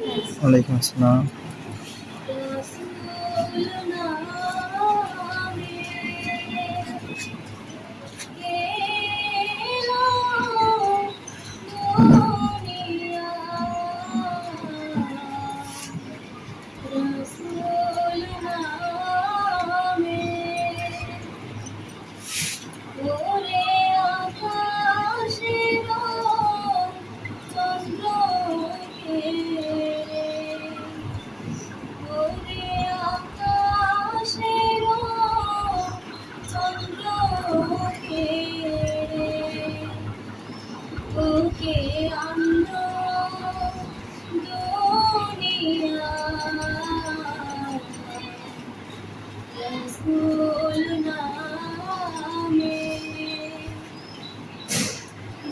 ওয়ালাইকুম আসসালাম। ওরে রসুল নামে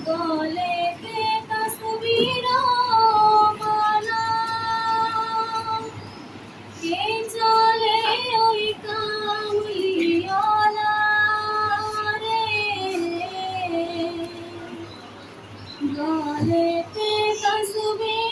গলেতে তসবির কে চলে ওই কামলিওয়ালা রে গলেতে তসবির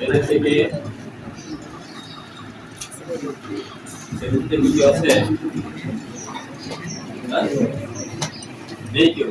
Dari sini, সেদিনকে ভিডিও আছে হ্যাঁ? দেখো